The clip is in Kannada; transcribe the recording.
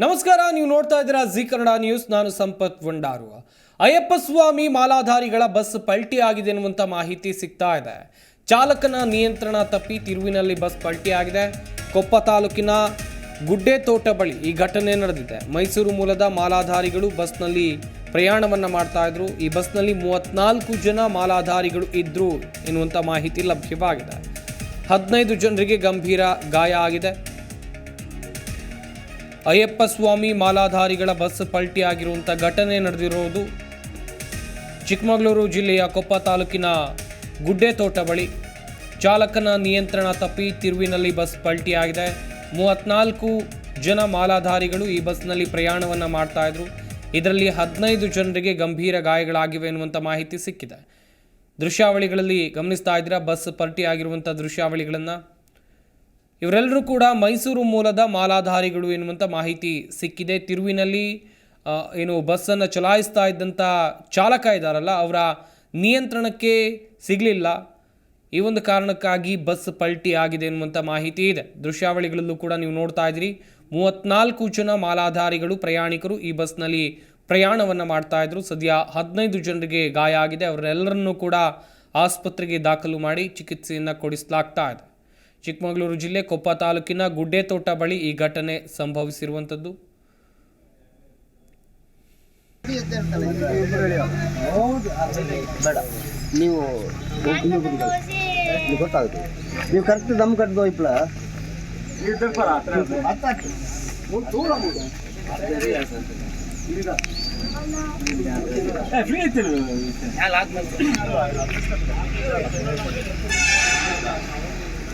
ನಮಸ್ಕಾರ, ನೀವು ನೋಡ್ತಾ ಇದ್ದೀರಾ ಜಿ ಕನ್ನಡ ನ್ಯೂಸ್. ನಾನು ಸಂಪತ್ ವಂಡಾರು ಅಯ್ಯಪ್ಪ ಸ್ವಾಮಿ ಮಾಲಾಧಾರಿಗಳ ಬಸ್ ಪಲ್ಟಿ ಆಗಿದೆ ಎನ್ನುವಂಥ ಮಾಹಿತಿ ಸಿಗ್ತಾ ಇದೆ. ಚಾಲಕನ ನಿಯಂತ್ರಣ ತಪ್ಪಿ ತಿರುವಿನಲ್ಲಿ ಬಸ್ ಪಲ್ಟಿ ಆಗಿದೆ ಕೊಪ್ಪ ತಾಲೂಕಿನ ಗುಡ್ಡೆ ತೋಟ ಬಳಿ ಈ ಘಟನೆ ನಡೆದಿದೆ. ಮೈಸೂರು ಮೂಲದ ಮಾಲಾಧಾರಿಗಳು ಬಸ್ನಲ್ಲಿ ಪ್ರಯಾಣವನ್ನು ಮಾಡ್ತಾ ಇದ್ರು. ಈ ಬಸ್ನಲ್ಲಿ ಮೂವತ್ನಾಲ್ಕು ಜನ ಮಾಲಾಧಾರಿಗಳು ಇದ್ದರು ಎನ್ನುವಂಥ ಮಾಹಿತಿ ಲಭ್ಯವಾಗಿದೆ. ಹದಿನೈದು ಜನರಿಗೆ ಗಂಭೀರ ಗಾಯ ಆಗಿದೆ. ಅಯ್ಯಪ್ಪ ಸ್ವಾಮಿ ಮಾಲಾಧಾರಿಗಳ ಬಸ್ ಪಲ್ಟಿ ಆಗಿರುವಂಥ ಘಟನೆ ನಡೆದಿರುವುದು ಚಿಕ್ಕಮಗಳೂರು ಜಿಲ್ಲೆಯ ಕೊಪ್ಪ ತಾಲೂಕಿನ ಗುಡ್ಡೆತೋಟ ಬಳಿ. ಚಾಲಕನ ನಿಯಂತ್ರಣ ತಪ್ಪಿ ತಿರುವಿನಲ್ಲಿ ಬಸ್ ಪಲ್ಟಿ ಆಗಿದೆ ಮೂವತ್ನಾಲ್ಕು ಜನ ಮಾಲಾಧಾರಿಗಳು ಈ ಬಸ್ನಲ್ಲಿ ಪ್ರಯಾಣವನ್ನು ಮಾಡ್ತಾ ಇದ್ರು. ಇದರಲ್ಲಿ ಹದಿನೈದು ಜನರಿಗೆ ಗಂಭೀರ ಗಾಯಗಳಾಗಿವೆ ಎನ್ನುವಂಥ ಮಾಹಿತಿ ಸಿಕ್ಕಿದೆ. ದೃಶ್ಯಾವಳಿಗಳಲ್ಲಿ ಗಮನಿಸ್ತಾ ಇದ್ದೀರಾ, ಬಸ್ ಪಲ್ಟಿಯಾಗಿರುವಂಥ ದೃಶ್ಯಾವಳಿಗಳನ್ನು? ಇವರೆಲ್ಲರೂ ಕೂಡ ಮೈಸೂರು ಮೂಲದ ಮಾಲಾಧಾರಿಗಳು ಎನ್ನುವಂಥ ಮಾಹಿತಿ ಸಿಕ್ಕಿದೆ. ತಿರುವಿನಲ್ಲಿ ಏನು ಬಸ್ಸನ್ನು ಚಲಾಯಿಸ್ತಾ ಇದ್ದಂಥ ಚಾಲಕ ಇದ್ದಾರಲ್ಲ, ಅವರ ನಿಯಂತ್ರಣಕ್ಕೆ ಸಿಗಲಿಲ್ಲ. ಈ ಒಂದು ಕಾರಣಕ್ಕಾಗಿ ಬಸ್ ಪಲ್ಟಿ ಆಗಿದೆ ಎನ್ನುವಂಥ ಮಾಹಿತಿ ಇದೆ. ದೃಶ್ಯಾವಳಿಗಳಲ್ಲೂ ಕೂಡ ನೀವು ನೋಡ್ತಾ ಇದ್ದೀರಿ. ಮೂವತ್ನಾಲ್ಕು ಜನ ಮಾಲಾಧಾರಿಗಳು, ಪ್ರಯಾಣಿಕರು ಈ ಬಸ್ನಲ್ಲಿ ಪ್ರಯಾಣವನ್ನು ಮಾಡ್ತಾ ಇದ್ರು ಸದ್ಯ ಹದಿನೈದು ಜನರಿಗೆ ಗಾಯ ಆಗಿದೆ. ಅವರೆಲ್ಲರನ್ನೂ ಕೂಡ ಆಸ್ಪತ್ರೆಗೆ ದಾಖಲು ಮಾಡಿ ಚಿಕಿತ್ಸೆಯನ್ನು ಕೊಡಿಸಲಾಗ್ತಾ ಇದೆ. ಚಿಕ್ಕಮಗಳೂರು ಜಿಲ್ಲೆ ಕೊಪ್ಪ ತಾಲೂಕಿನ ಗುಡ್ಡೆತೋಟ ಬಳಿ ಈ ಘಟನೆ ಸಂಭವಿಸಿರುವಂಥದ್ದು. ಬೇಡ. ನೀವು ಗೊತ್ತಾಗುತ್ತೆ. ನೀವು ಕರೆಕ್ಟ್ ದಮ್ ಕಟ್ದು ಇಪ್ಲ